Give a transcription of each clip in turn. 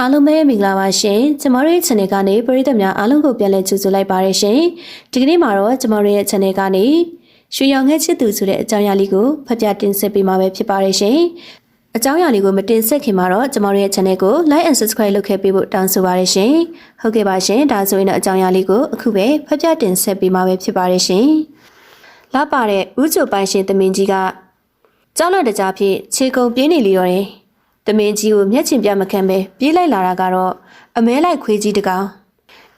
အားလုံးပဲမင်္ဂလာပါရှင်ကျမတို့ရဲ့ channel ကနေပရိသတ်များအားလုံးကိုပြန်လည်ကြိုဆိုလိုက်ပါရရှင်ဒီကနေ့မှာတော့ကျမတို့ရဲ့ channel ကနေရွှေရောင်ငှက်ချစ်သူဆိုတဲ့အကြောင်းအရာလေးကိုဖတ်ပြတင်ဆက်ပေးမှာပဲဖြစ်ပါရရှင်အကြောင်းအရာလေးကိုမတင်ဆက်ခင်မှာတော့ကျမတို့ရဲ့ channel ကို like and subscribe လုပ်ခဲ့ပေးဖို့တောင်းဆိုပါရရှင်ဟုတ်ကဲ့ပါရှင်ဒါဆိုရင်တော့အကြောင်းအရာလေးကိုအခုပဲဖတ်ပြတင်ဆက်ပေးမှာပဲဖြစ်ပါရရှင်လာပါတဲ့ဥကြိုပိုင်ရှင်သမင်ကြီးကကြောက်လန့်တကြားဖြင့်ခြေကုံပြင်းနေလျော်တယ် တမင်ကြီးကိုမျက်ချင်ပြမခံပဲပြေးလိုက်လာတာကတော့အမဲလိုက်ခွေးကြီးတကောင်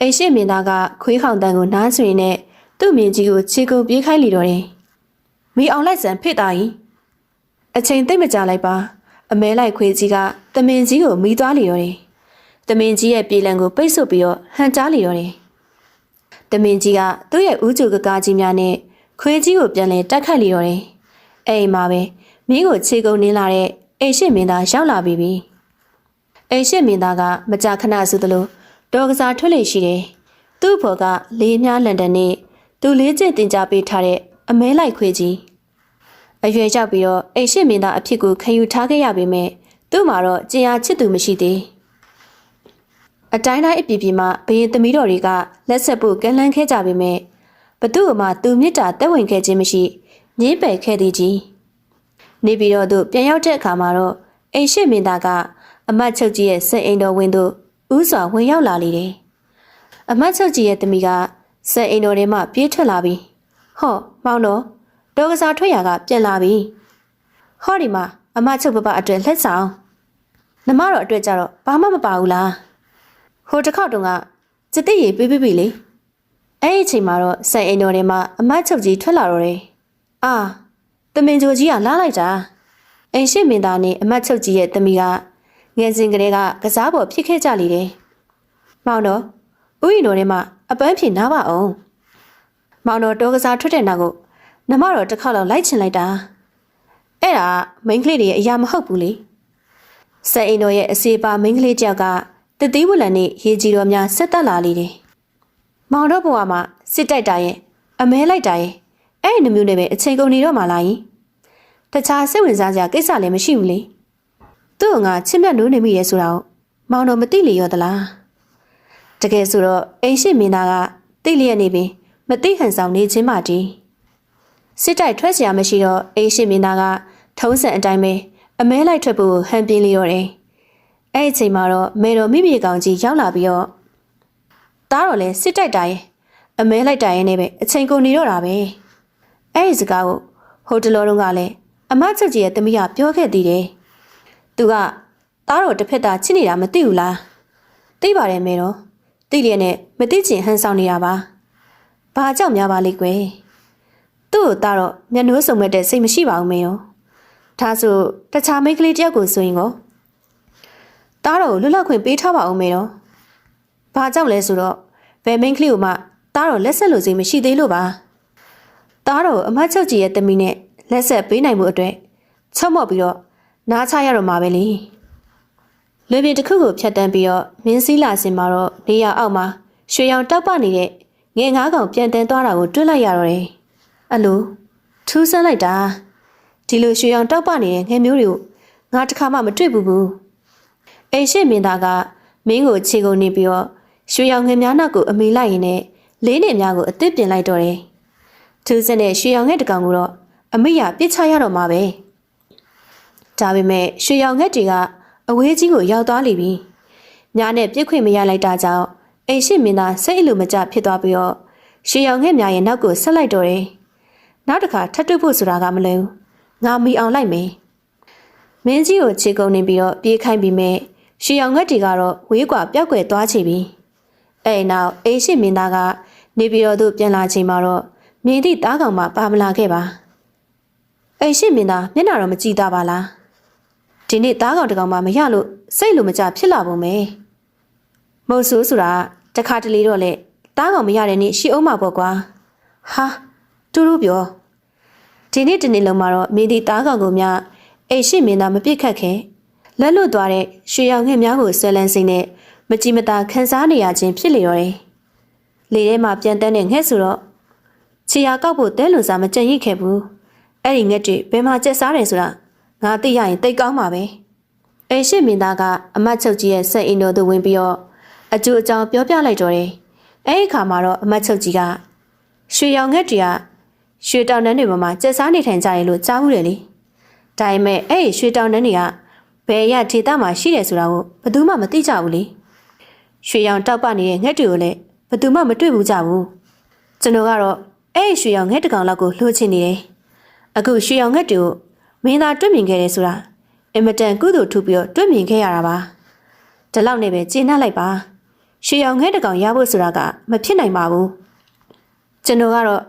အိမ်ရှိမင်းသားကခွေးခေါင်တန်ကိုနားဆွေနဲ့သူ့မြင်ကြီးကိုခြေကုပ်ပြေးခိုင်းလိတော့တယ်မိအောင်လိုက်စံဖိတာကြီးအချိန်သိမ့်မကြလိုက်ပါအမဲလိုက်ခွေးကြီးကတမင်ကြီးကိုမိသွားလိတော့တယ်တမင်ကြီးရဲ့ပြေလံကိုပိတ်ဆို့ပြီးတော့ဟန်ကြားလိတော့တယ်တမင်ကြီးကသူ့ရဲ့ဥကြုကကားကြီးများနဲ့ခွေးကြီးကိုပြန်လဲတက်ခတ်လိတော့တယ်အဲ့ဒီမှာပဲမင်းကိုခြေကုပ်နင်းလာတဲ့ အိမ်ရှိမင်းသားရောက်လာပြီပြီအိမ်ရှိမင်းသားကမကြာခဏဆိုသလိုဒေါ်ကစားထွက်လေရှိတယ်သူ့ဘော်ကလေးမြားလန်တန်နဲ့သူလေးကျင့်တင် जा ပေးထားတဲ့အမဲလိုက်ခွေးကြီးအရွယ်ရောက်ပြီးတော့အိမ်ရှိမင်းသားအဖြစ်ကိုခံယူထားခဲ့ရပေမဲ့သူ့မှာတော့ကြင်အားချစ်သူမရှိသေးအတိုင်းတိုင်းအပြည့်ပြည့်မှဘရင်သမီးတော်တွေကလက်ဆက်ဖို့ကန့်လန့်ခဲ့ကြပေမဲ့ဘသူ့အမသူမြစ်တာတက်ဝင်ခဲ့ခြင်းမရှိငင်းပယ်ခဲ့သည်ကြီး နေပြီးတော့သူပြန်ရောက်တဲ့အခါမှာတော့အိမ်ရှိမင်းသားကအမတ်ချုပ်ကြီးရဲ့စက်အိမ်တော်ဝင်းသို့ဥစွာဝင်ရောက်လာလေတယ်။အမတ်ချုပ်ကြီးရဲ့သမီးကစက်အိမ်တော်ထဲမှပြေးထွက်လာပြီ။ဟောမောင်တော်ဒေါကစားထွက်ရကပြန်လာပြီ။ဟောဒီမှာအမတ်ချုပ်ပပအတွက်လက်ဆောင်နမတော်အတွက်ကြတော့ဘာမှမပါဘူးလား။ဟိုတစ်ခေါက်တုန်းကစတိရေပေးပေးပြီလေ။အဲ့ဒီအချိန်မှာတော့စက်အိမ်တော်ထဲမှာအမတ်ချုပ်ကြီးထွက်လာတော့တယ်။အာ တမင်ဂျိုကြီးကလားလိုက်တာအိမ်ရှိမင်းသားနဲ့အမတ်ချုပ်ကြီးရဲ့သမီးကငယ်စဉ်ကလေးကကစားပေါ်ဖြစ်ခဲ့ကြလေတယ်။မောင်တော်ဥယျာဉ်တော်ထဲမှာအပန်းဖြေနားပါအောင်။မောင်တော်တောကစားထွက်တဲ့နောက်ကိုနမတော်တစ်ခါလောက်လိုက်ချင်လိုက်တာ။အဲ့ဒါမိန်းကလေးတွေရဲ့အရာမဟုတ်ဘူးလေ။စက်အိမ်တော်ရဲ့အစီပါမိန်းကလေးတယောက်ကတတိဝလန်နဲ့ရေကြီးတော်များဆက်တက်လာလေတယ်။မောင်တော်ဘဝမှာစစ်တိုက်တာရဲ့အမဲလိုက်တာရဲ့ အဲ့ဒီနှမျိုးနဲ့ပဲအချိန်ကုန်နေတော့မှလာရင်တခြားစိတ်ဝင်စားစရာကိစ္စလည်းမရှိဘူးလေသူ့ကငါချစ်မြတ်နိုးနေမိရဲဆိုတာကိုမောင်တော်မသိလေရောသလားတကယ်ဆိုတော့အိမ်ရှိမင်းသားကသိလျက်နေပြီမသိဟန်ဆောင်နေခြင်းမှတည်းစစ်တိုက်ထွက်စရာမရှိတော့အိမ်ရှိမင်းသားကထုံးစံအတိုင်းပဲအမဲလိုက်ထွက်ဖို့ဟန်ပြင်းလျော်တယ်အဲ့ဒီအချိန်မှာတော့မေတော်မိမိကောင်ကြီးရောက်လာပြီးတော့တားတော့လဲစစ်တိုက်တာရဲ့အမဲလိုက်တာရဲ့နဲ့ပဲအချိန်ကုန်နေတော့တာပဲ အဲ့ဒီစကားကိုဟိုတလောတုန်းကလည်းအမချက်ကြီးရဲ့တမီးကပြောခဲ့သေးတယ်။သူကသားတော်တစ်ဖက်သားချစ်နေတာမသိဘူးလား။သိပါတယ်မေတော်။သိလျက်နဲ့မသိချင်ဟန်ဆောင်နေတာပါ။ဘာကြောင့်များပါလိမ့်ကွယ်။သူ့ကိုသားတော့မျက်နှိုးစုံမဲ့တဲ့စိတ်မရှိပါဘူးမေရော။ဒါဆိုတခြားမိန်းကလေးတယောက်ကိုဆိုရင်ကိုသားတော်ကိုလွတ်လပ်ခွင့်ပေးထားပါဦးမေတော်။ဘာကြောင့်လဲဆိုတော့ဘယ်မိန်းကလေးကိုမှသားတော်လက်ဆက်လို့စိမရှိသေးလို့ပါ။ သားတော်အမတ်ချုပ်ကြီးရဲ့တမီနဲ့လက်ဆက်ပေးနိုင်မှုအတွက်ချုပ်မော့ပြီးတော့နားချရတော့မှာပဲလေလွေပြင်တစ်ခုကိုဖြတ်တန်းပြီးတော့မင်းစည်းလာစင်မှာတော့နေရအောက်မှာရွှေရောင်တောက်ပနေတဲ့ငယ်ငါးကောင်ပြန်တန်းသွားတာကိုတွေ့လိုက်ရတော့တယ်အလိုထူးဆန်းလိုက်တာဒီလိုရွှေရောင်တောက်ပနေတဲ့ငယ်မျိုးတွေကိုငါတစ်ခါမှမတွေ့ဘူးဘူးအိမ်ရှိမင်းသားကမင်းကိုခြေကုန်နေပြီးတော့ရွှေရောင်ငယ်များနောက်ကိုအမေလိုက်ရင်နဲ့လေးနေများကိုအသစ်ပြင်လိုက်တော့တယ် သူစနဲ့ရွှေရောင်ငှက်တကောင်ကိုတော့အမိရပြစ်ချရတော့မှာပဲဒါပေမဲ့ရွှေရောင်ငှက်တွေကအဝေးကြီးကိုရောက်သွားလိမ့်ပြီညာနဲ့ပြစ်ခွင့်မရလိုက်တာကြောင့်အိမ်ရှိမင်းသားစိတ်အလိုမကျဖြစ်သွားပြီးတော့ရွှေရောင်ငှက်များရဲ့နောက်ကိုဆက်လိုက်တော့တယ်နောက်တစ်ခါထပ်တွေ့ဖို့ဆိုတာကမလွယ်ဘူးငါမီအောင်လိုက်မယ်မင်းကြီးကိုခြေကုပ်နေပြီးတော့ပြေးခိုင်းပြီးမဲ့ရွှေရောင်ငှက်တွေကတော့ဝေးကွာပြောက်ွယ်သွားချပြီအဲ့နောက်အိမ်ရှိမင်းသားကနေပြည်တော်သို့ပြန်လာချိန်မှာတော့ မြင်သည့်တားကောင်မှပါမလာခဲ့ပါအိမ်ရှိမင်းသားမျက်နှာတော့မကြည့်တာပါလားဒီနေ့တားကောင်တစ်ကောင်မှမရလို့စိတ်လိုမကျဖြစ်လာပုံပဲမဟုတ်ဆိုးဆိုတာတခါတလေတော့လေတားကောင်မရတဲ့နေ့ရှိအောင်မှာပေါ့ကွာဟာတူတူပြောဒီနေ့တနေ့လုံးမှာတော့မြင်သည့်တားကောင်ကိုများအိမ်ရှိမင်းသားမပြစ်ခတ်ခင်လက်လွတ်သွားတဲ့ရွှေရောင်ငှက်များကိုဆွဲလန်းစိမ့်နဲ့မကြည်မသာခန်းစားနေရခြင်းဖြစ်လေရောတယ်လေထဲမှာပြန်တန်းတဲ့ငှက်ဆိုတော့ ခြေရာကောက်ဖို့တဲလွန်စာမကြံ့ရစ်ခဲ့ဘူးအဲ့ဒီငှက်တွေဘယ်မှာကျက်စားတယ်ဆိုတာငါသိရရင်တိတ်ကောင်းပါပဲအိမ်ရှိမင်းသားကအမတ်ချုပ်ကြီးရဲ့စက်အင်တော်သို့ဝင်ပြီးတော့အကျိုးအကြောင်းပြောပြလိုက်တော့တယ်အဲ့ဒီအခါမှာတော့အမတ်ချုပ်ကြီးကရွှေရောင်ငှက်တွေကရွှေတောင်တန်းတွေပေါ်မှာကျက်စားနေထိုင်ကြတယ်လို့ကြားဘူးတယ်လေဒါပေမဲ့အဲ့ဒီရွှေတောင်တန်းတွေကဘယ်ရဒေသမှာရှိတယ်ဆိုတာကိုဘယ်သူမှမသိကြဘူးလေရွှေရောင်တောက်ပနေတဲ့ငှက်တွေကိုလည်းဘယ်သူမှမတွေ့ဘူးကြဘူးကျွန်တော်ကတော့ အဲ့ဒီရွှေရောင်ငှက်တစ်ကောင်လောက်ကိုလှိုးချင်နေတယ်အခုရွှေရောင်ငှက်တွေကိုမင်းသားတွေ့မြင်ခဲ့တယ်ဆိုတာအင်မတန်ကုသိုလ်ထူပြီးတော့တွေ့မြင်ခဲ့ရတာပါဒီလောက်နဲ့ပဲကျေနပ်လိုက်ပါရွှေရောင်ငှက်တစ်ကောင်ရဖို့ဆိုတာကမဖြစ်နိုင်ပါဘူးကျွန်တော်ကတော့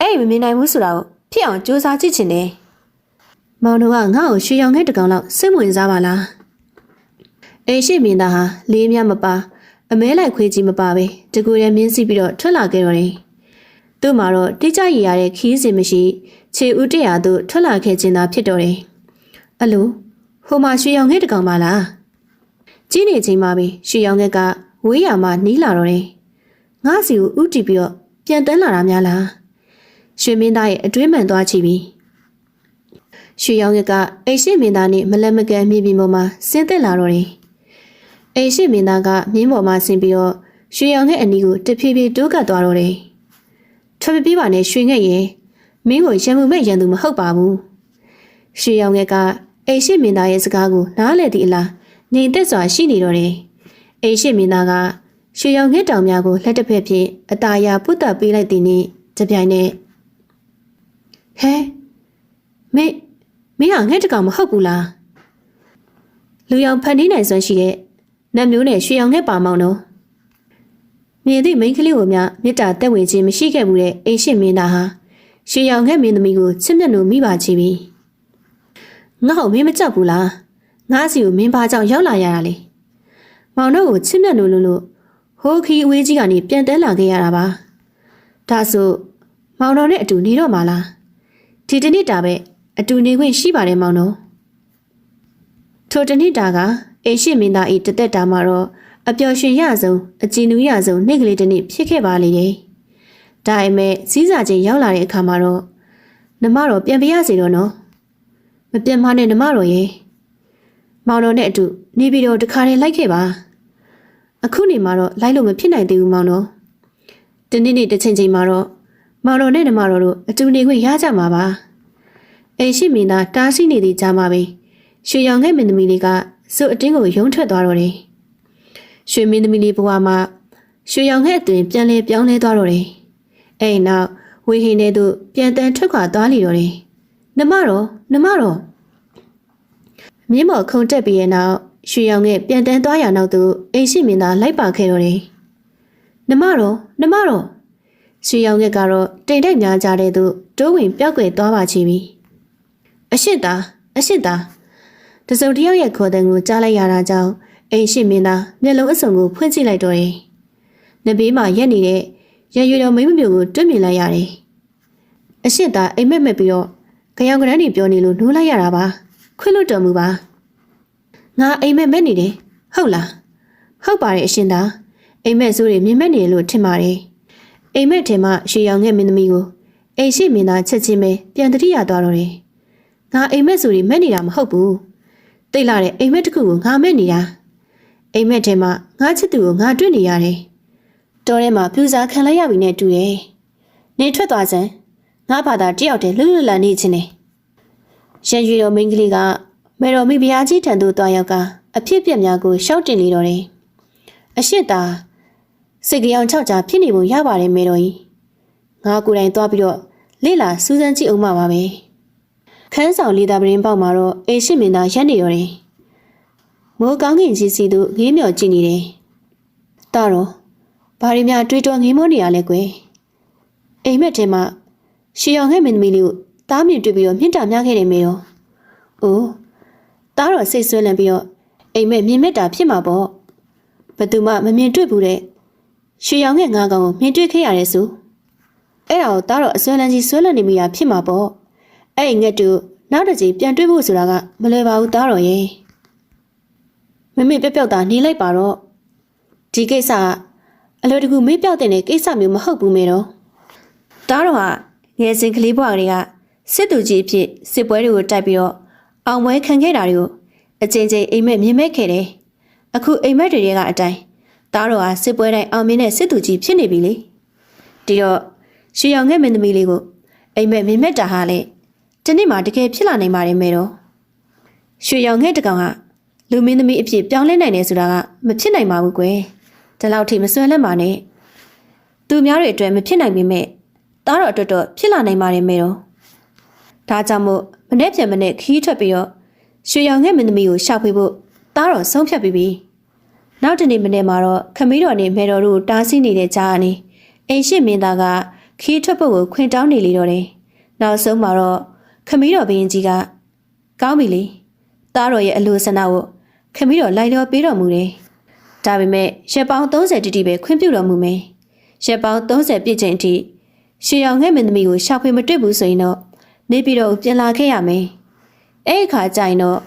အဲ့ဒီမမြင်နိုင်ဘူးဆိုတာကိုဖြစ်အောင်ကြိုးစားကြည့်ချင်တယ်မောင်တို့ကငါ့ကိုရွှေရောင်ငှက်တစ်ကောင်လောက်စိတ်ဝင်စားပါလားအိမ်ရှိမင်းသားဟာလေးမြမပါအမဲလိုက်ခွေးကြီးမပါပဲတကူရဲမြင်းစီးပြီးတော့ထွက်လာခဲ့တော့တယ် သူ့မှာတော့တိကျရည်ရတဲ့ခီးစင်မရှိခြေဦးတရာသို့ထွက်လာခဲ့ခြင်းသာဖြစ်တော့တယ်အလိုဟိုမှာရွှေရောင်ငှက်တစ်ကောင်ပါလားကြီးနေချိန်မှာပဲရွှေရောင်ငှက်ကဝေးရမှာနီးလာတော့တယ်ငါစီကိုဥတီပြီးတော့ပြန်တန်းလာတာများလားရွှေမင်းသားရဲ့အတွင်းမှန်သွားချီပြီရွှေရောင်ငှက်ကအိမ်ရှိမင်းသားနဲ့မလက်မကန်မြေပြင်ပေါ်မှာဆင်းသက်လာတော့တယ်အိမ်ရှိမင်းသားကမြင်းပေါ်မှာဆင်းပြီးတော့ရွှေရောင်ငှက်အနီးကိုတဖြည်းဖြည်းတိုးကပ်သွားတော့တယ် ထွက်မပြေးပါနဲ့ရွှေငှက်ရဲ့မင်းကိုရံမှုမဲ့ရန်သူမဟုတ်ပါဘူးရွှေရောင်ငှက်ကအိမ်ရှိမင်းသားရဲ့စကားကိုနားလည်သည့်အလားငြိမ်သက်စွာရှိနေတော့တယ်အိမ်ရှိမင်းသားကရွှေရောင်ငှက်တောင်များကိုလက်တစ်ဖက်ဖြင့်အตาရပုတ်တက်ပေးလိုက်သည်နှင့်ကြပြိုင်နဲ့ဟဲမင်းမင်းဟာငှက်တကောင်မဟုတ်ဘူးလားလူရောင်ဖန်တီးနိုင်စွမ်းရှိတဲ့နတ်မျိုးနဲ့ရွှေရောင်ငှက်ပါမောင်တော့ မြင်သည့်မိန်းကလေးကိုများမေတ္တာတက်ဝင်ခြင်းမရှိခဲ့ဘူးတဲ့အိမ်ရှိမင်းသားဟာရွှေရောင်ငှက်မင်းသမီးကိုချစ်မြတ်လို့မိပါချီပြီငါ့ကိုမင်းမကြောက်ဘူးလားငါစီကိုမင်းဘာကြောင့်ရောက်လာရတာလဲမောင်တို့ကိုချစ်မြတ်လို့လို့လို့ဟိုးခီအဝေးကြီးကနေပြန်တန်းလာခဲ့ရတာပါဒါဆိုမောင်တော်နဲ့အတူနေတော့မှာလားဒီတနေ့တာပဲအတူနေခွင့်ရှိပါတယ်မောင်တော်ထိုတနေ့တာကအိမ်ရှိမင်းသားဤတသက်တာမှာတော့ အပျော်ရွှင်ရဆုံးအကြည်နူးရဆုံးနေ့ကလေးတစ်နေ့ဖြစ်ခဲ့ပါလေတယ်ဒါပေမဲ့စီးစာချင်းရောက်လာတဲ့အခါမှာတော့နမတော်ပြန်ပြရစီတော့နော်မပြန်မနဲ့နမတော်ရေမောင်တော်နဲ့အတူနေပြီးတော့တခါတည်းလိုက်ခဲ့ပါအခုနေမှာတော့လိုက်လို့မဖြစ်နိုင်သေးဘူးမောင်တော်တနေ့နေ့တစ်ချိန်ချိန်မှာတော့မောင်တော်နဲ့နမတော်တို့အတူနေခွင့်ရကြမှာပါအိမ်ရှိမင်းသားတားဆီးနေသည့်ကြားမှာပဲရွှေရောင်ငယ်မင်းသမီးလေးကစုအတင်းကိုယုံထွက်သွားတော့တယ် ရွှေမင်းသမီးလေးဘဝမှာရွှေရောင်ငယ်အသွင်ပြန်လဲပြောင်းလဲသွားတော့တယ်အဲ့နောက်ဝေဟင်ထဲသို့ပြန်တန်းထွက်ခွာသွားလီတော့တယ်နမတော်နမတော်မြင်းမော်ခုံတက်ပြီးရဲ့နောက်ရွှေရောင်ငယ်ပြန်တန်းသွားရနောက်သို့အိမ်ရှိမင်းသားလိုက်ပါခဲ့တော့တယ်နမတော်နမတော်ရွှေရောင်ငယ်ကတော့တိမ်တိုက်များကြတဲ့သို့တိုးဝင်ပြောက်ကွယ်သွားပါချီပြီအရှိတာအရှိတာတစုံတစ်ယောက်ရဲ့ခေါ်တဲ့ကိုကြားလိုက်ရတာကြောင့် အိမ်ရှိမင်းသားမျက်လုံးအစုံကိုဖွင့်ကြည့်လိုက်တော့တယ်။နဘေးမှာရက်နေတဲ့ရရွေတော်မိမမျိုးကိုတွေ့မြင်လိုက်ရတယ်။အရှိတာအိမ်မက်မက်ပြီးတော့ကြောင်ကရန်းတွေပြောနေလို့နှိုးလိုက်ရတာပါ။ခွင့်လွတ်တော်မူပါ။ငါအိမ်မက်မက်နေတယ်ဟုတ်လား။ဟုတ်ပါတယ်အရှင်သားအိမ်မက်ဆိုးတွေမြင်မက်နေလို့ထင်ပါတယ်။အိမ်မက်ထဲမှာရွှေရောင်ငယ်မင်းသမီးကိုအိမ်ရှိမင်းသားချက်ချင်းပဲပြန်တတိယသွားတော့တယ်။ငါအိမ်မက်ဆိုတွေမက်နေတာမဟုတ်ဘူး။တိတ်လာတဲ့အိမ်မက်တစ်ခုကိုငါမက်နေတာ။ အိမ်မက်ထဲမှာငါချစ်သူကိုငါတွေ့နေရတယ်။တော်ထဲမှာပြူစာခံလိုက်ရပြီနဲ့တူတယ်။နေထွက်သွားစမ်းငါဘာသာတယောက်တည်းလွတ်လွတ်လပ်နေခြင်းနဲ့ရန်ရွေတော်မိန်းကလေးကမေတော်မိဖုရားကြီးထံသို့တွားရောက်ကအဖြစ်ပြက်များကိုရှောက်တင်လေတော်တယ်။အရှိတာစိတ်ကြောင်ချောက်ချဖြစ်နေပုံရပါတယ်မေတော်ကြီး။ငါကိုယ်တိုင်တွားပြီးတော့လေ့လာစူးစမ်းကြည့်အောင်ပါပါပဲ။ခန်းဆောင်လေးသားပရင်ပေါက်မှာတော့အိမ်ရှိမင်းသားရက်နေတော်တယ်။ မိုးကောင်းကင်ကြီးစီတို့ငေးမြော်ကြည့်နေတယ်။တာတော့ဘာရီများတွေးတောငေးမောနေရလဲကွယ်။အိမ်မက်ထဲမှာရှီအောင်ငဲ့မင်းသမီးလေးကိုတားမြင့်တွေ့ပြီးတော့မြင့်တာများခဲ့တယ်မေရော။အိုးတားတော့စိတ်ဆွဲလန့်ပြီးတော့အိမ်မက်မြင်မက်တာဖြစ်မှာပေါ့။ဘသူမှမမြင်တွေ့ဘူးတဲ့။ရှီအောင်ငဲ့ငါးကောင်ကိုမြင်တွေ့ခဲ့ရတယ်ဆို။အဲ့ဒါကိုတားတော့အဆွဲလန်းကြီးဆွဲလန့်နေမိတာဖြစ်မှာပေါ့။အဲ့ဒီငှက်တူနောက်တစ်ချိန်ပြန်တွေ့ဖို့ဆိုတာကမလွယ်ပါဘူးတားတော့ရဲ့။ မမေပျောက်ပျောက်သားနေလိုက်ပါတော့။ဒီကိစ္စကအလွယ်တကူမေ့ပြောက်တဲ့ကိစ္စမျိုးမဟုတ်ဘူးမေတော့။တားတော့ဟာငယ်စဉ်ကလေးဘဝကလေးကစစ်သူကြီးအဖြစ်စစ်ပွဲတွေကိုတိုက်ပြီးတော့အောင်ပွဲခံခဲ့တာတွေကိုအချိန်ချင်းအိမ်မက်မြင်မဲ့ခဲ့တယ်အခုအိမ်မက်တွေကအတိုင်းသားတော်ဟာစစ်ပွဲတိုင်းအောင်မြင်တဲ့စစ်သူကြီးဖြစ်နေပြီလေဒီတော့ရွှေရောင်ငယ်မင်းသမီးလေးကိုအိမ်မက်မြင်မဲ့တာဟာလေဒီနေ့မှတကယ်ဖြစ်လာနိုင်ပါတယ်မဲတော့ရွှေရောင်ငယ်တကောင်က လူမင်းသမီးအဖြစ်ပြောင်းလဲနိုင်တယ်ဆိုတာကမဖြစ်နိုင်ပါဘူးကွယ်ဒီလောက်ထိမစွမ်းလက်ပါနဲ့သူများတွေအတွက်မဖြစ်နိုင်ပေမဲ့သားတော်အတွက်တော့ဖြစ်လာနိုင်ပါတယ်မဲတော့ဒါကြောင့်မို့မနေ့ပြန်မနေ့ခီးထွက်ပြီးတော့ရွှေရောင်ငယ်မင်းသမီးကိုရှာဖွေဖို့သားတော်ဆုံးဖြတ်ပြီးပြီ။နောက်တနေ့မနေ့မှာတော့ခမီးတော်နဲ့မေတော်တို့တားဆီးနေတဲ့ကြားကနေအိမ်ရှိမင်းသားကခီးထွက်ဖို့ကိုခွင်တောင်းနေလေတော့တယ်။နောက်ဆုံးမှာတော့ခမီးတော်ဘရင်ကြီးကကောင်းပြီလေ။သားတော်ရဲ့အလိုဆန္ဒကို ခမီးတော်လိုက်လျောပေးတော်မူတယ်။ဒါပေမဲ့ရက်ပေါင်း30တိတိပဲခွင့်ပြုတော်မူမယ်။ရက်ပေါင်း30ပြည့်ချိန်အထိရွှေရောင်ငယ်မင်းသမီးကိုရှာဖွေမတွေ့ဘူးဆိုရင်တော့နေပြည်တော်ကိုပြန်လာခဲ့ရမယ်။အဲ့အခါကျရင်တော့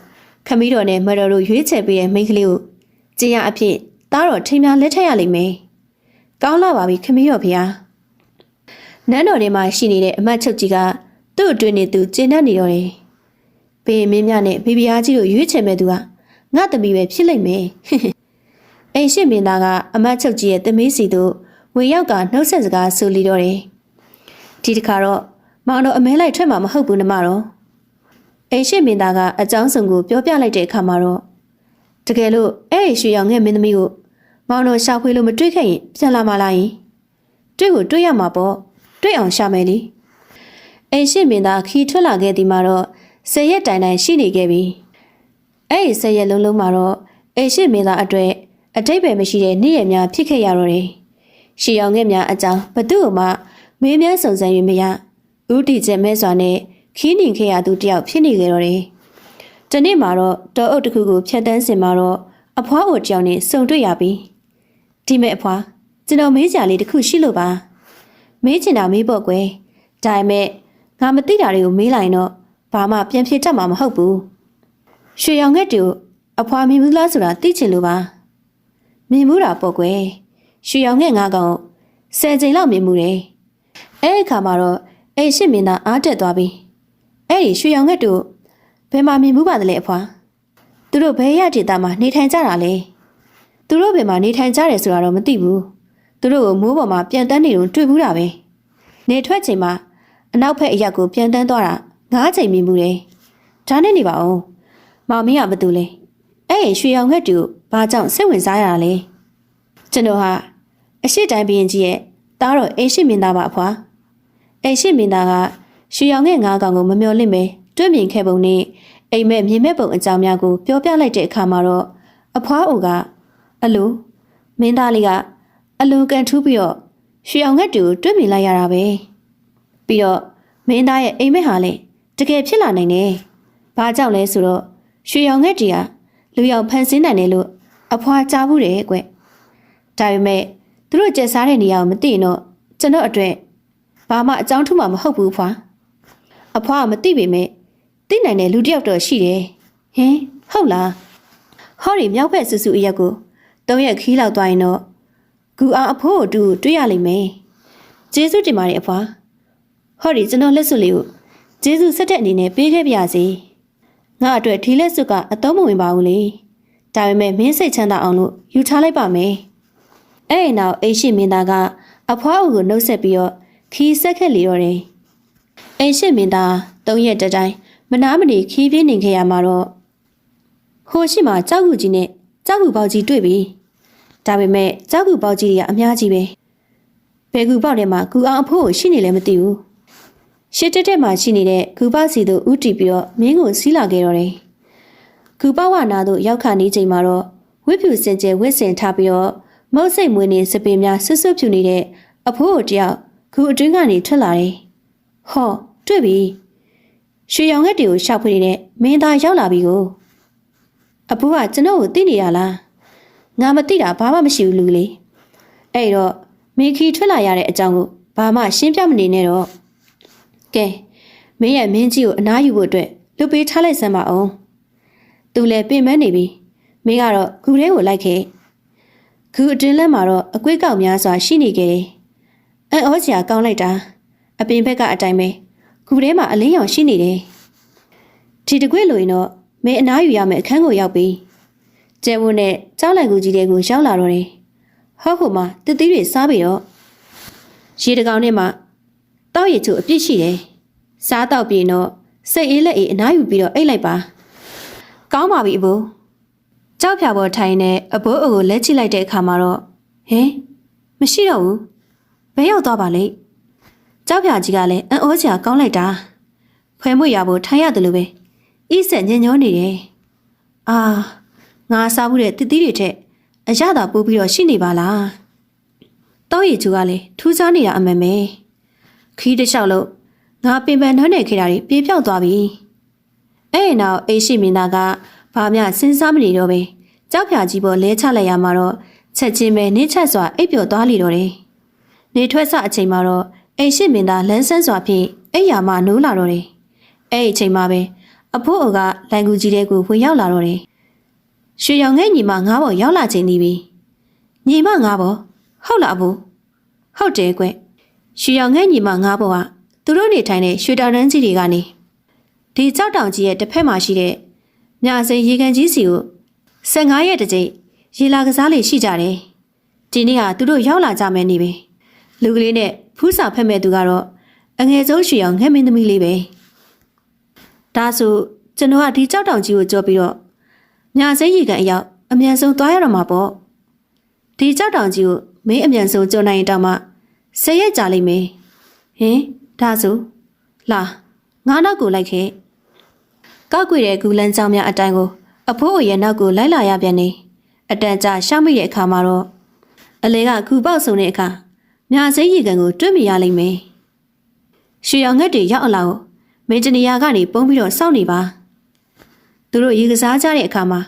ခမီးတော်နဲ့မတော်တို့ရွေးချယ်ပေးတဲ့မိန်းကလေးကိုကျင်းရအဖြစ်သားတော်ထိန်များလက်ထက်ရလိမ့်မယ်။ကောင်းလာပါပြီခမီးတော်ဖေဟာ။နန်းတော်ထဲမှာရှိနေတဲ့အမတ်ချုပ်ကြီးကသူ့အတွင်းနေသူကျင်းတတ်နေတော့တယ်။ဘေးမင်းမြနဲ့ဘေဘီယာကြီးတို့ရွေးချယ်မဲ့သူက ငါသမီးပဲဖြစ်လိမ့်မယ်။အိမ်ရှိမင်းသားကအမတ်ချုပ်ကြီးရဲ့သမီးစီတို့ဝင်ရောက်ကနှုတ်ဆက်စကားဆိုလီတော့တယ်။ဒီတစ်ခါတော့မောင်တော်အမဲလိုက်ထွက်မှာမဟုတ်ဘူးနမတော်။အိမ်ရှိမင်းသားကအကြောင်းစုံကိုပြောပြလိုက်တဲ့အခါမှာတော့တကယ်လို့အဲ့ဒီရွှေရောင်ငယ်မင်းသမီးကိုမောင်တော်ရှာဖွေလို့မတွေ့ခဲ့ရင်ပြန်လာမလားယင်တွေ့ကိုတွေ့ရမှာပေါ့တွေ့အောင်ရှာမယ်လေအိမ်ရှိမင်းသားခီထွက်လာခဲ့ဒီမှာတော့ဆယ်ရက်တိုင်တိုင်ရှိနေခဲ့ပြီ အဲ့ဒီဆယ်ရက်လုံးလုံးမှာတော့အိမ်ရှိမင်းသားအတွက်အတိတ်ပဲမရှိတဲ့နေ့ရက်များဖြစ်ခဲ့ရတော့တယ်ရှီရောင်ငယ်များအကြောင်းဘသူ့မှမေးမြန်းစုံစမ်း၍မရဥတီကျဲမဲစွာနဲ့ခီးနေခဲ့ရသူတယောက်ဖြစ်နေကြတော့တယ်။ဒီနေ့မှာတော့တောအုပ်တစ်ခုကိုဖြတ်တန်းစင်မှာတော့အဖွားကိုကြောင်နေစုံတွေ့ရပြီ။ဒီမဲ့အဖွားကျွန်တော်မေးကြလေးတစ်ခုရှိလို့ပါ။မေးချင်တာမေးပေါ့ကွယ်။ဒါပေမဲ့ငါမသိတာတွေကိုမေးလိုက်တော့ဘာမှပြန်ဖြေတတ်မှာမဟုတ်ဘူး။ ရွှေရောင်ငက်တူအဖွားမြင်ဘူးလားဆိုတာသိချင်လို့ပါ။မြင်မှုတာပေါ့ကွယ်။ရွှေရောင်ငက်ငါကောင်ဆယ်ချိန်လောက်မြင်မှုတယ်။အဲ့ဒီအခါမှာတော့အိမ်ရှိမင်းသားအားတက်သွားပြီ။အဲ့ဒီရွှေရောင်ငက်တို့ဘယ်မှာမြင်မှုပါသလဲအဖွာသူတို့ဘယ်ရဒေတာမှာနေထိုင်ကြတာလဲသူတို့ဘယ်မှာနေထိုင်ကြတယ်ဆိုတာတော့မသိဘူးသူတို့ကိုမိုးပေါ်မှာပြန်တန်းနေတော့တွေ့ဘူးတာပဲနေထွက်ချိန်မှာအနောက်ဘက်အရက်ကိုပြန်တန်းသွားတာငါးချိန်မြင်မှုတယ်ဒါနဲ့နေပါဦး မောင်မင်းကဘာတူလဲအဲ့ဒီရွှေရောင်ငက်တူဘာကြောင့်စိတ်ဝင်စားရတာလဲကျွန်တော်ဟာအရှိတိုင်းဘရင်ကြီးရဲ့တားတော့အိမ်ရှိမင်းသားပါအဖွာအိမ်ရှိမင်းသားကရွှေရောင်ငယ်ငါးကောင်ကိုမမျော်လင့်ပဲတွေ့မြင်ခဲ့ပုံနဲ့အိမ်မက်မြင်မဲ့ပုံအကြောင်းများကိုပြောပြလိုက်တဲ့အခါမှာတော့အဖွားအိုကအလိုမင်းသားလေးကအလိုကန်ထူးပြီးတော့ရွှေရောင်ငက်တူတွေ့မြင်လိုက်ရတာပဲပြီးတော့မင်းသားရဲ့အိမ်မက်ဟာလည်းတကယ်ဖြစ်လာနိုင်တယ်။ဘာကြောင့်လဲဆိုတော့ ရွှေရောင်ငက်တီကလူရောက်ဖန်ဆင်းနိုင်တယ်လို့အဖွားကြားဘူးတယ်ကွ။ဒါပေမဲ့သူတို့ကျက်စားတဲ့နေရာကိုမသိရင်တော့ကျွန်တော်အတွက်ဘာမှအကြောင်းထူးမှမဟုတ်ဘူးဖွာအဖွားကမသိပေမဲ့သိနိုင်တဲ့လူတစ်ယောက်တော့ရှိတယ်ဟင်ဟုတ်လားဟောဒီမြောက်ဘက်ဆူဆူအရက်ကိုသုံးရက်ခီးလောက်သွားရင်တော့ကူအောင်အဖိုးကိုတူတွေ့ရလိမ့်မယ်ကျေးဇူးတင်ပါတယ်အဖွားဟောဒီကျွန်တော်လက်စွပ်လေးကိုကျေးဇူးဆက်တဲ့အနေနဲ့ပေးခဲ့ပါရစေ ငါအတွက်ဒီလက်စွပ်ကအသုံးမဝင်ပါဘူးလေဒါပေမဲ့မင်းစိတ်ချမ်းသာအောင်လို့ယူထားလိုက်ပါမယ်အဲ့ဒီနောက်အိမ်ရှိမင်းသားကအဖွားအုပ်ကိုနှုတ်ဆက်ပြီးတော့ခီးဆက်ခဲ့လေတော့တယ်။အိမ်ရှိမင်းသား၃ရက်တတိုင်းမနာမနေခီးပြင်းနေခဲ့ရမှာတော့ဟိုရှိမှာကြောက်ကူကြီးနဲ့ကြောက်ကူပေါက်ကြီးတွေ့ပြီ။ဒါပေမဲ့ကြောက်ကူပေါက်ကြီးတွေကအများကြီးပဲ။ဘယ်ကူပေါက်ထဲမှာကူအောင်အဖိုးကိုရှိနေလဲမသိဘူး။ ရှစ်တက်တက်မှာရှိနေတဲ့ကူပေါက်စီတို့ဥတီပြီးတော့မင်းကိုစီးလာခဲ့တော့တယ်။ကူပေါက်ဝနာတို့ရောက်ခါနေချိန်မှာတော့ဝိဖြူစင်ကျဲဝစ်စင်ထားပြီးတော့မုတ်စိတ်မွေးနေစပင်များဆွဆွဖြူနေတဲ့အဖိုးကိုတယောက်ခုအတွင်းကနေထွက်လာတယ်။ဟောတွေ့ပြီ။ရွှေရောင်ငက်တွေကိုရှောက်ဖွေနေတဲ့မင်းသားရောက်လာပြီကို။အဖိုးကကျွန်တော်ကိုသိနေရလား။ငါမသိတာဘာမှမရှိဘူးလူလေး။အဲ့တော့မိခီထွက်လာရတဲ့အကြောင်းကိုဘာမှရှင်းပြမနေနဲ့တော့။ ကဲမင်းရဲ့မင်းကြီးကိုအနားယူဖို့အတွက်လွတ်ပေးထားလိုက်စမ်းပါအောင်။သူလည်းပြင်မနေပြီ။မင်းကတော့ဂူထဲကိုလိုက်ခဲ့။ဂူအတွင်းလက်မှာတော့အကွေးကောက်များစွာရှိနေခဲ့တယ်။အံ့ဩစရာကောင်းလိုက်တာအပင်ဘက်ကအတိုင်းပဲခုထဲမှာအလင်းရောင်ရှိနေတယ်ဒီတကွေ့လိုရင်တော့မင်းအနားယူရမယ်အခန်းကိုရောက်ပြီကျဲဝန်းနဲ့ကြောက်လိုက်ကူကြီးတွေကိုရောက်လာတော့တယ်ဟုတ်ဟုတ်မှတတိတွေစားပြီတော့ရေတကောင်နဲ့မှ တောက်ရည်ချိုအပြစ်ရှိတယ်စားတော့ပြင်တော့စိတ်အေးလက်အေးအနားယူပြီးတော့အိတ်လိုက်ပါကောင်းပါပြီအဘိုးကြောက်ဖြာပေါ်ထိုင်နေအဘိုးအကိုလက်ချိလိုက်တဲ့အခါမှာတော့ဟင်မရှိတော့ဘူးဘယ်ရောက်သွားပါလဲကြောက်ဖြာကြီးကလည်းအံ့ဩစရာကောင်းလိုက်တာခွဲမွေရဖို့ထိုင်ရတယ်လို့ပဲဤဆက်ညင်ညောနေတယ်အာငါစားမှုတဲ့တတိတွေထက်အရသာပိုးပြီးတော့ရှိနေပါလားတောက်ရည်ကျူကလည်းထူးခြားနေတာအမှန်ပဲ ခီးတစ်လျှောက်လို့ငါပင်ပန်းနှွမ်းနေခဲ့တာတွေပြေပြောက်သွားပြီအဲ့ဒီနောက်အိရှိမင်းသားကဘာမှစဉ်းစားမနေတော့ပဲကြောက်ဖြာကြီးပေါ်လဲချလိုက်ရမှာတော့ချက်ချင်းပဲနေချက်စွာအိပ်ပျော်သွားလိတော့တယ်နေထွက်စအချိန်မှာတော့အိရှိမင်းသားလန်းဆန်းစွာဖြင့်အိယာမှနိုးလာတော့တယ်အဲ့ဒီအချိန်မှာပဲအဖိုးအိုကလိုင်ကူကြီးတဲ့ကိုဝင်ရောက်လာတော့တယ်ရွှေရောင်ငဲ့ညီမငါးပေါ်ရောက်လာချိန်နေပြီညီမငါးပေါ်ဟုတ်လားအဖိုးဟုတ်တယ်ကွ ရွှေရောင်ငဲ့ညီမငါးပေါ်ကသူတို့နေထိုင်တဲ့ရွှေတောင်တန်းကြီးတွေကနေဒီကြောက်တောင်ကြီးရဲ့တစ်ဖက်မှာရှိတဲ့မြာစိန်ရေကန်ကြီးစီကို15ရက်တစ်ကြိမ်ရေလာကစားလေရှိကြတယ်ဒီနေ့ဟာသူတို့ရောက်လာကြမယ်နေပဲလူကလေးနဲ့ဖူးစာဖက်မဲ့သူကတော့အငယ်ဆုံးရွှေရောင်ငဲ့မင်းသမီးလေးပဲဒါဆိုကျွန်တော်ကဒီကြောက်တောင်ကြီးကိုကြောပြီးတော့မြာစိန်ရေကန်အရောက်အမြန်ဆုံးသွားရတော့မှာပေါ့ဒီကြောက်တောင်ကြီးကိုမင်းအမြန်ဆုံးကြောနိုင်ရင်တောင်မှ ဆယ်ရက်ကြာလိမ့်မယ်ဟင်ဒါဆိုလာငါနောက်ကိုလိုက်ခဲ့ကောက်ကွေတဲ့ဂူလန်းကြောင်များအတိုင်းကို အဖိုးအရဲ့နောက်ကိုလိုက်လာရပြန်နေအတန်ကြာရှောက်မိတဲ့အခါမှာတော့အလဲကဂူပေါက်ဆုံတဲ့အခါမြာစိမ့်ရီကန်ကိုတွေ့မိရလိမ့်မယ်ရွှေရောင်ငှက်တွေရောက်အလာကိုမင်းတနီယာကနေပုံပြီးတော့စောင့်နေပါသူတို့ရေကစားကြတဲ့အခါမှာ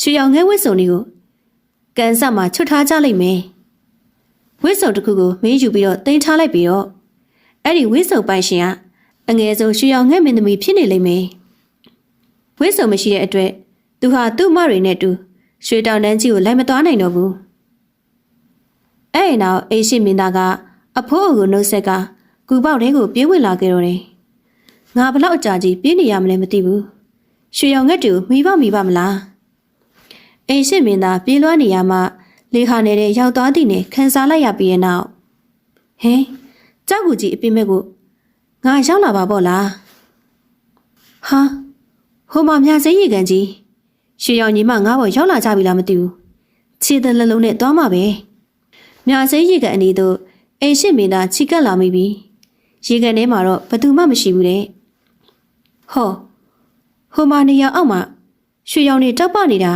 ရွှေရောင်ငှက်ဝစ်စုံတွေကိုကန်ဆက်မှာချွတ်ထားကြလိမ့်မယ် ဝစ်စုံတစ်ခုကိုမင်းယူပြီးတော့တင်ထားလိုက်ပြီးတော့အဲ့ဒီဝစ်စုံပိုင်ရှင်ကအငယ်ဆုံးရွှေရောင်ငှက်မင်းသမီးဖြစ်နေလိမ့်မယ်ဝစ်စုံမရှိတဲ့အတွက်သူဟာသူ့မတွေနဲ့တူရွှေတောင်တန်းကြီးကိုလိုက်မသွားနိုင်တော့ဘူးအဲ့ဒီနောက်အိရှိမင်းသားကအဖိုးအကိုနှုတ်ဆက်ကကူပေါက်ထဲကိုပြေးဝင်လာခဲ့တော့တယ်ငါဘလောက်အကြာကြီးပြေးနေရမလဲမသိဘူးရွှေရောင်ငှက်တူမိဘမိဘမလားအိရှိမင်းသားပြေးလွှားနေရမှ လေဟာနေတဲ့ရောက်သွားသည့်နဲ့ခန်းစားလိုက်ရပြီးရဲ့နောက်ဟဲကြောက်ကူကြီးအပြစ်မဲ့ကိုငါရောက်လာပါပေါ့လားဟာဟိုမှာမြစိမ့်ရီကန်ကြီးရွှေရောင်ညီမငါ့ဘောရောက်လာကြပြီလားမသိဘူးခြေတလက်လုံးနဲ့သွားမှာပဲမြစိမ့်ရီကန်အနေတို့အိမ်ရှိမင်းသားချီကပ်လာမိပြီရေကန်ထဲမှာတော့ဘသူမှမရှိဘူးတဲ့ဟောဟိုမှာနေရာအောက်မှာရွှေရောင်တွေတောက်ပနေတာ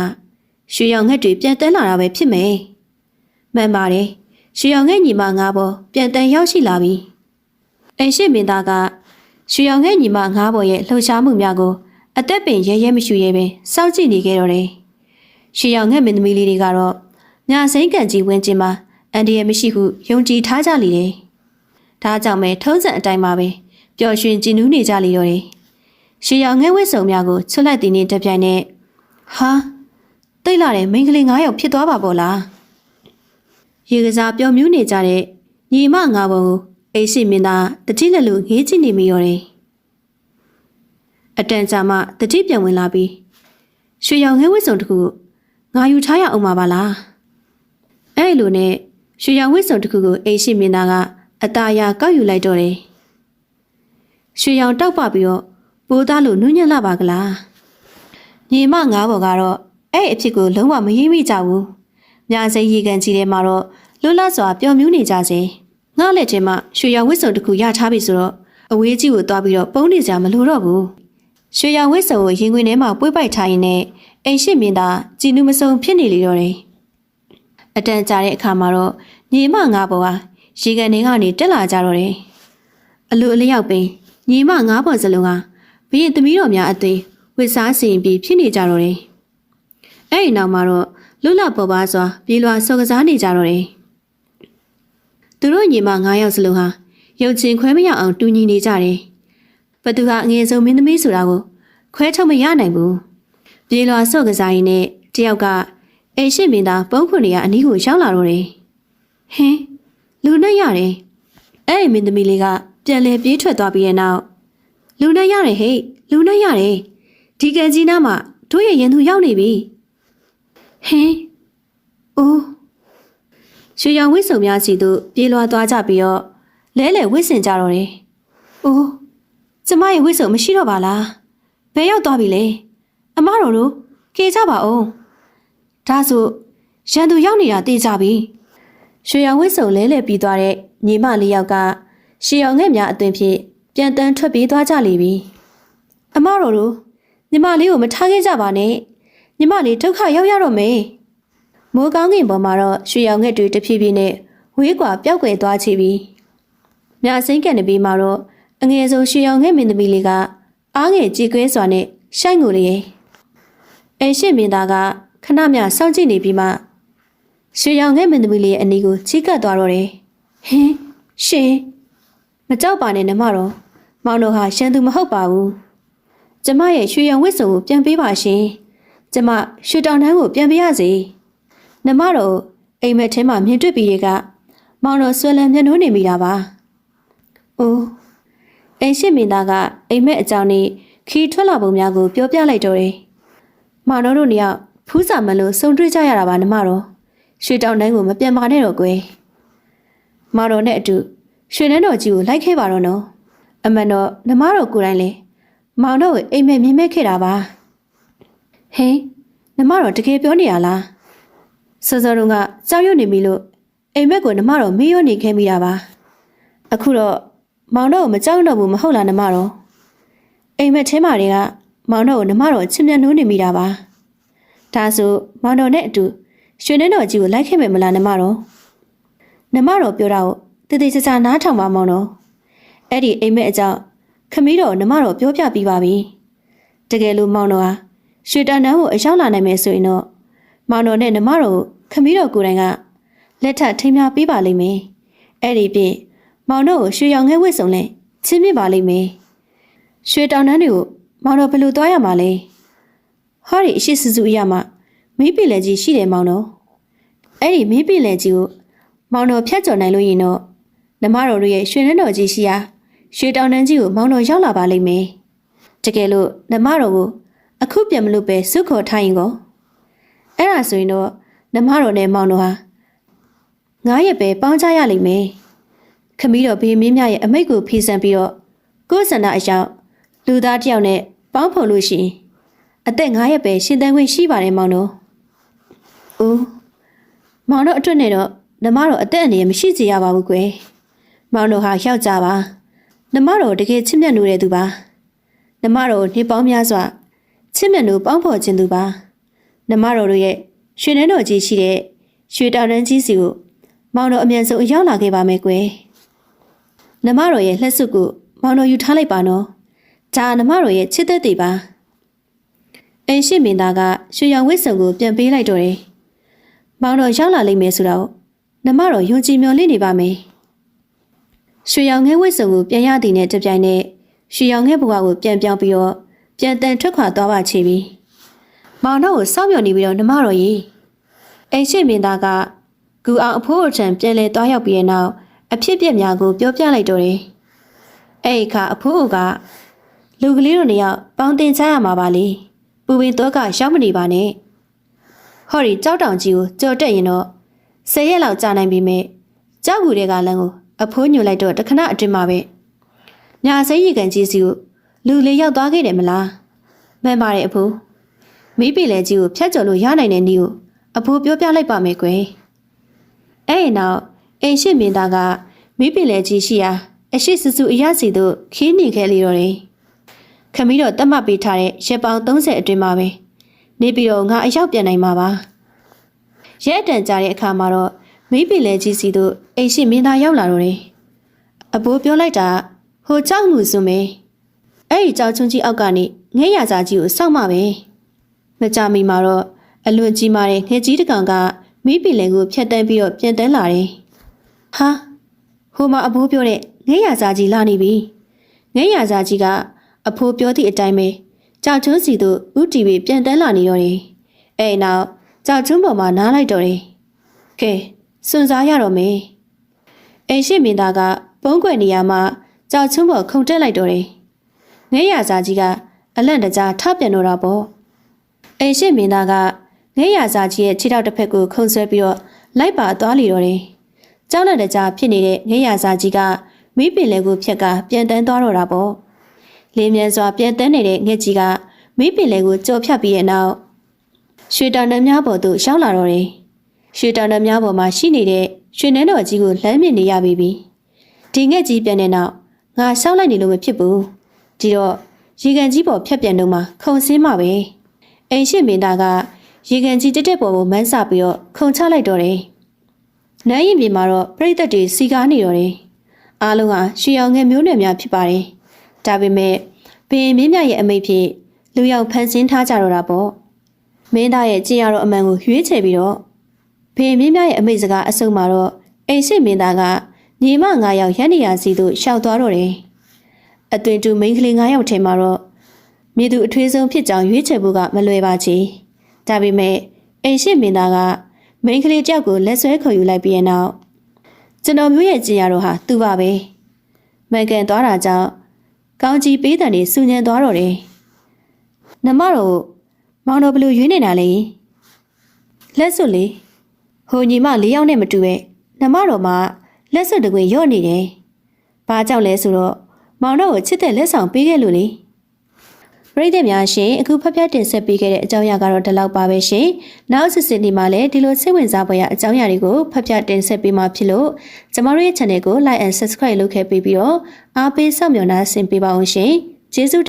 ရွှေရောင်ငှက်တွေပြန်တန်းလာတာပဲဖြစ်မယ် မှန်ပါတယ်ရွှေရောင်ငှက်ညီမငါးဘောပြန်တန်းရောက်ရှိလာပြီအိမ်ရှိမင်းသားကရွှေရောင်ငှက်ညီမငါးဘောရဲ့လှုပ်ရှားမှုများကိုအသက်ပင်ရဲရဲမရှူရဲပင်စောင့်ကြည့်နေခဲ့တော့တယ်ရွှေရောင်ငှက်မင်းသမီးလေးတွေကတော့ညာစိမ့်ကန်ကြီးဝင်းကျင်မှာအန်ဒီရဲ့မရှိဟုယုံကြည်ထားကြလေတယ်ဒါကြောင့်ပဲထုံးစံအတိုင်းပါပဲပျော်ရွှင်ကြည်နူးနေကြလေတော့တယ်ရွှေရောင်ငှက်ဝစ်စုံများကိုချွတ်လိုက်တဲ့နေ့တစ်ပြိုင်နက်ဟာတိတ်လာတဲ့မိန်းကလေး9ယောက်ဖြစ်သွားပါပေါ့လား ရေကစားပျော်မြူးနေကြတဲ့ညီမငါဘုံကိုအိရှိမင်းသားတတိလက်လူငေးကြည့်နေမိရောတယ်အတန်ကြာမှတတိပြန်ဝင်လာပြီးရွှေရောင်ငဲဝစ်စုံတစ်ခုငါယူထားရအောင်ပါပါလားအဲ့လိုနဲ့ရွှေရောင်ဝစ်စုံတစ်ခုကိုအိရှိမင်းသားကအตาရကောက်ယူလိုက်တော့တယ်ရွှေရောင်တောက်ပပြီးတော့ပိုးသားလို့နုညံ့လာပါကလားညီမငါးဘော်ကတော့အဲ့အဖြစ်ကိုလုံးဝမရေးမိကြဘူး။ မြာစိရေကန်ကြီးထဲမှာတော့လွတ်လပ်စွာပျော်မြူးနေကြစေ။ငါ့လက်ထဲမှာရွှေရောင်ဝစ်စုံတစ်ခုရထားပြီဆိုတော့အဝေးကြီးကိုသွားပြီးတော့ပုံးနေကြမလို့တော့ဘူး။ရွှေရောင်ဝစ်စုံကိုရင်ခွင်ထဲမှာပွေးပိုက်ထားရင်လည်းအိမ်ရှိမင်းသားကြည်နူးမစုံဖြစ်နေလေတော့တယ်။အတန်ကြာတဲ့အခါမှာတော့ညီမငါးဘော်ဟာရေကန်ထဲကနေတက်လာကြတော့တယ်။အလိုအလျောက်ပင်ညီမငါးဘော်စလုံးဟာဘရင်သမီးတော်များအသွေးဝစ်စားစီရင်ပြီးဖြစ်နေကြတော့တယ်။အဲ့ဒီနောက်မှာတော့ လွတ်လပ်ပေါ်ပါစွာပြေးလွှာဆော်ကစားနေကြတော့တယ်။သူတို့ညီမ9ယောက်စလုံးဟာရုပ်ချင်းခွဲမရအောင်တူညီနေကြတယ်။ဘသူကအငယ်ဆုံးမင်းသမီးဆိုတာကိုခွဲထုတ်မရနိုင်ဘူး။ပြေးလွှာဆော့ကစားရင်းနဲ့တယောက်ကအိမ်ရှိမင်းသားပုံးခွန်တွေကအနီးကိုရောက်လာတော့တယ်။ဟင်းလူနဲ့ရတယ်။အဲ့ဒီမင်းသမီးလေးကပြန်လဲပြေးထွက်သွားပြီးတဲ့နောက်လူနဲ့ရတယ်ဟဲ့လူနဲ့ရတယ်ဒီကန်ကြီးနားမှာတို့ရဲ့ရင်သူရောက်နေပြီ ဟင်းအိုးရွှေရောင်ဝိဆုံများစီတို့ပြေးလွှာသွားကြပြီးတော့လဲလဲဝိစင်ကြတော့တယ်အိုးကျမရဲ့ဝိဆုံမရှိတော့ပါလားဘယ်ရောက်သွားပြီလဲအမတော်တို့ကေကြပါဦးဒါဆိုရန်သူရောက်နေတာသိကြပြီရွှေရောင်ဝိဆုံလဲလဲပြီးသွားတဲ့ညီမလေးယောက်ကရှီရောင်ငဲ့များအသွင်ဖြင့်ပြန်တန်းထွက်ပြေးသွားကြလိမ့်ပြီအမတော်တို့ညီမလေးကိုမထားခဲ့ကြပါနဲ့ ညီမလေးဒုက္ခရောက်ရတော့မယ်မိုးကောင်းကင်ပေါ်မှာတော့ရွှေရောင်ငဲ့တွေတဖြည်းဖြည်းနဲ့ဝေးကွာပျောက်ကွယ်သွားချပြီမြအစိမ့်ကန်နေပြီးမှတော့အငယ်ဆုံးရွှေရောင်ငဲ့မင်းသမီးလေးကအားငယ်ကြည်ကွဲစွာနဲ့ရှိုက်ငိုလေအဲရှင့်မင်းသားကခဏမြစောင့်ကြည့်နေပြီးမှရွှေရောင်ငဲ့မင်းသမီးလေးရဲ့အနီးကိုချီးကပ်သွားတော့တယ်ဟင်းရှင်မကြောက်ပါနဲ့နမတော်မောင်တို့ဟာရှန်သူမဟုတ်ပါဘူးကျမရဲ့ရွှေရောင်ဝစ်စုံကိုပြန်ပေးပါရှင် ကျမရွှေတောင်တန်းကိုပြန်ပေးရစေနမတော်အိမ်မက်ထဲမှာမြင်တွေ့ပြီးတွေကမောင်တော်ဆွဲလန်းမျက်နှာနေမိတာပါအိုးအိမ်ရှိမင်းသားကအိမ်မက်အကြောင်းနဲ့ခီးထွက်လာပုံများကိုပြောပြလိုက်တော့တယ်မောင်တော်တို့နှစ်ယောက်ဖူးစာမလို့စုံတွေ့ကြရတာပါနမတော်ရွှေတောင်တန်းကိုမပြန်ပါနဲ့တော့ကွယ်မောင်တော်နဲ့အတူရွှေနှန်းတော်ကြီးကိုလိုက်ခဲ့ပါတော့နော်အမှန်တော့နမတော်ကိုယ်တိုင်လေမောင်တော်ကိုအိမ်မက်မြင်မဲ့ခဲ့တာပါ ဟင်းနမတော်တကယ်ပြောနေရလားစောစောတုန်းကကြောက်ရွံ့နေပြီလို့အိမ်မက်ကိုနမတော်မေးရနေခဲ့မိတာပါအခုတော့မောင်တော်ကိုမကြောက်တော့ဘူးမဟုတ်လားနမတော်အိမ်မက်ထဲမှာတွေကမောင်တော်ကိုနမတော်ချစ်မြတ်နိုးနေမိတာပါဒါဆိုမောင်တော်နဲ့အတူရွှေနှင်းတော်ကြီးကိုလိုက်ခဲ့မယ်မလားနမတော်နမတော်ပြောတာကိုတည်တည်ချာချာနားထောင်ပါမောင်တော်အဲ့ဒီအိမ်မက်အကြောင်းခမီးတော်နမတော်ပြောပြပြီးပါပြီတကယ်လို့မောင်တော်ဟာ ရွှေတန်တန်းကိုအရောက်လာနိုင်မယ်ဆိုရင်တော့မောင်တော်နဲ့နမတော်ကိုခမီးတော်ကိုယ်တိုင်ကလက်ထပ်ထိမ်းများပေးပါလိမ့်မယ်အဲ့ဒီပြင်မောင်တော်ကိုရွှေရောင်ငဲဝစ်စုံနဲ့ချင်းမြစ်ပါလိမ့်မယ်ရွှေတောင်တန်းတွေကိုမောင်တော်ဘယ်လိုသွားရမှာလဲဟောဒီအရှိစုစုအရမှာမီးပင်လယ်ကြီးရှိတယ်မောင်တော်အဲ့ဒီမီးပင်လယ်ကြီးကိုမောင်တော်ဖြတ်ကျော်နိုင်လို့ရင်တော့နမတော်တို့ရဲ့ရွှေနှန်းတော်ကြီးရှိရာရွှေတောင်တန်းကြီးကိုမောင်တော်ရောက်လာပါလိမ့်မယ်တကယ်လို့နမတော်ကို အခုပြန်မလို့ပဲစုခေါ်ထားရင်ကိုအဲ့ဒါဆိုရင်တော့နမတော်နဲ့မောင်တော်ဟာငားရက်ပဲပေါင်းကြရလိမ့်မယ်ခမီးတော်ဘေးမင်းမြရဲ့အမိတ်ကိုဖီးဆန်ပြီးတော့ကိုယ်စန္ဒအရောက်လူသားတစ်ယောက်နဲ့ပေါင်းဖော်လို့ရှိရင်အသက်9ရက်ပဲရှင်သန်ခွင့်ရှိပါတယ်မောင်တို့။ဦးမောင်တို့အတွက်နဲ့တော့နမတော်အသက်အန္တရာယ်မရှိစေရပါဘူးကွယ်။မောင်တို့ဟာယောက်ျားပါ။နမတော်တကယ်ချစ်မြတ်နိုးတဲ့သူပါ။နမတော်နှစ်ပေါင်းများစွာ ချစ်မြတ်နိုးပေါင်းဖော်ခြင်းသူပါ။နမတော်တို့ရဲ့ရွှေနှန်းတော်ကြီးရှိတဲ့ရွှေတောင်တန်းကြီးစီကိုမောင်တော်အမြန်ဆုံးရောက်လာခဲ့ပါမယ်ကွယ်။နမတော်ရဲ့လက်စွပ်ကိုမောင်တော်ယူထားလိုက်ပါနော်။ဒါနမတော်ရဲ့ချစ်သက်တွေပါ။အင်ရှိမင်းသားကရွှေရောင်ဝစ်စုံကိုပြန်ပေးလိုက်တော့တယ်။မောင်တော်ရောက်လာလိမ့်မယ်ဆိုတော့နမတော်ယုံကြည်မျှော်လင့်နေပါမယ်။ရွှေရောင်ငဲဝစ်စုံကိုပြန်ရသည်နဲ့တပြိုင်နက်ရွှေရောင်ငဲဘဝကိုပြန်ပြောင်းပြီးတော့ ပြန်တန်ထွက်ခွာသွားပါချေပြီ။မောင်တော်ကိုစောင့်မျှော်နေပြီးတော့နမတော်ကြီးအင်ရှိမင်းသားကကူအောင်အဖိုးအထံပြန်လဲသွားရောက်ပြီးတဲ့နောက်အဖြစ်ပြက်များကိုပြောပြလိုက်တော့တယ်။အဲ့ဒီအခါအဖိုးကလူကလေးတို့နှစ်ယောက်ပေါင်းတင်ချရမှာပါလေ။ပူပင်တော့ကရောက်မနေပါနဲ့။ဟော်ဒီကြောက်တောင်ကြီးကိုကြော်တက်ရင်တော့ဆယ်ရက်လောက်ကြာနိုင်ပြီမဲ့ကြောက်ကူတဲ့ကလမ်းကိုအဖိုးညွှန်လိုက်တော့တခဏအတွင်းမှာပဲ။ညာစိတ်ရီကန်ကြီးစီကို လူလေးရောက်သွားခဲ့တယ်မလား။မှန်ပါတယ်အဖိုး။မိပြီလေကြီးကိုဖြတ်ကျော်လို့ရနိုင်တဲ့နည်းကိုအဖိုးပြောပြလိုက်ပါမယ်ကွယ်။အဲ့ဒီနောက်အိမ်ရှိမင်းသားကမိပြီလေကြီးရှိရာအရှိစုစုအရစီတို့ခင်းနေခဲ့လေတော့တယ်။ခမီးတော့တတ်မှတ်ပေးထားတဲ့ရက်ပေါင်း30အတွင်းမှာပဲနေပြီးတော့ငါအရောက်ပြန်နိုင်မှာပါ။ရဲအတန်ကြတဲ့အခါမှာတော့မိပြီလေကြီးစီတို့အိမ်ရှိမင်းသားရောက်လာတော့တယ်။အဘိုးပြောလိုက်တာဟိုကြောက်မှုစုမဲ။ အဲ့ဒီကြောက်ချုံကြီးအောက်ကနေငဲရစာကြီးကိုစောက်မှပဲ။မကြမီမှာတော့အလွန်ကြီးမာတဲ့ငှက်ကြီးတစ်ကောင်ကမိပြီလေကိုဖျက်တမ်းပြီးတော့ပြန်တန်းလာတယ်။ဟာဟိုမှာအဘိုးပြောတဲ့ငဲရစာကြီးလာနေပြီငဲရစာကြီးကအဖိုးပြောသည့်အတိုင်းပဲကြောက်ချုံးစီတို့ဥတီပြီးပြန်တန်းလာနေတော့တယ်အဲ့နောက်ကြောက်ချုံးပေါ်မှာနားလိုက်တော့တယ်ကဲစွန်စားရတော့မယ်အိမ်ရှိမင်းသားကပုံးကွယ်နေရမှာကြောက်ချုံးပေါ်ခုန်တက်လိုက်တော့တယ် ငဲရစာကြီးကအလန့်တကြားထပြန်တော့တာပေါ့အိမ်ရှိမင်းသားကငဲရစာကြီးရဲ့ခြေထောက်တစ်ဖက်ကိုခုန်ဆွဲပြီးတော့လိုက်ပါသွားလီတော့တယ်။ကြောက်လက်တကြားဖြစ်နေတဲ့ငဲရစာကြီးကမိပင်လေကိုဖြက်ကပြန်တန်းသွားတော့တာပေါ့။လင်းမြန်စွာပြန်တန်းနေတဲ့ငှက်ကြီးကမိပင်လေကိုကြော်ဖြတ်ပြီးရဲ့နောက်ရွှေတောင်နှံများပေါ်သို့ရှောင်းလာတော့တယ်။ရွှေတောင်နှံများပေါ်မှာရှိနေတဲ့ရွှေနှန်းတော်ကြီးကိုလမ်းမြင်နေရပြီပြီ။ဒီငှက်ကြီးပြန်တဲ့နောက်ငါရှောင်းလိုက်နေလို့မဖြစ်ဘူး။ ဒီတော့ရေကန်ကြီးပေါ်ဖြတ်ပြန်တော့မှခုံစင်းမှာပဲ။အိမ်ရှိမင်းသားကရေကန်ကြီးတက်တက်ပေါ်ကိုမန်းဆပြီးတော့ခုံချလိုက်တော့တယ်။နန်းရင်ပြင်မှာတော့ပြိသက်တွေစီကားနေတော့တယ်။အားလုံးကရွှေရောင်ငယ်မျိုးနွယ်များဖြစ်ပါတယ်။ဒါပေမဲ့ဘင်မင်းမြရဲ့အမိတ်ဖြစ်လူရောက်ဖန်ဆင်းထားကြတော့တာပေါ့။မင်းသားရဲ့ကြင်ရတော့အမှန်ကိုရွေးချယ်ပြီးတော့ဘင်မင်းမြရဲ့အမိတ်စကားအစုံမှာတော့အိမ်ရှိမင်းသားကညီမ9ယောက်ရန်နေရစီသို့ရှောက်သွားတော့တယ်။ အသွင်တူမိန်းကလေး9ယောက်ထဲမှာတော့မြေသူအထွေးဆုံးဖြစ်ကြောင်ရွေးချယ်ဖို့ကမလွယ်ပါချေ။ဒါပေမဲ့အိမ်ရှိမင်းသားကမိန်းကလေးတယောက်ကိုလက်ဆွဲခေါ်ယူလိုက်ပြီးတဲ့နောက်ကျွန်တော်မျိုးရဲ့ကြင်ရတော့ဟာသူ့ပါပဲ။မှန်ကန်သွားတာကြောင့်ကောင်းကြီးပေးတဲ့နေစူညံသွားတော့တယ်။နမတော်မောင်တော်ဘလူရွေးနေတာလေ။လက်စွပ်လေဟိုညီမ၄ယောက်နဲ့မတူပဲနမတော်မှာလက်စွပ်တကွေရော့နေတယ်။ဘာကြောင့်လဲဆိုတော့ မောင်တော်ကိုချစ်တဲ့လက်ဆောင်ပေးခဲ့လို့လေ။ပရိသတ်များရှင်အခုဖတ်ပြတင်ဆက်ပေးခဲ့တဲ့အကြောင်းအရာကတော့ဒီလောက်ပါပဲရှင်။နောက်စစ်စစ်ဒီမှာလည်းဒီလိုစိတ်ဝင်စားဖွယ်ရာအကြောင်းအရာတွေကိုဖတ်ပြတင်ဆက်ပေးမှာဖြစ်လို့ကျမတို့ရဲ့ channel ကို like and subscribe လုပ်ခဲ့ပြီးပြီးတော့အားပေးစောင့်မျှော်နှားဆင်ပေးပါအောင်ရှင်။ကျေးဇူး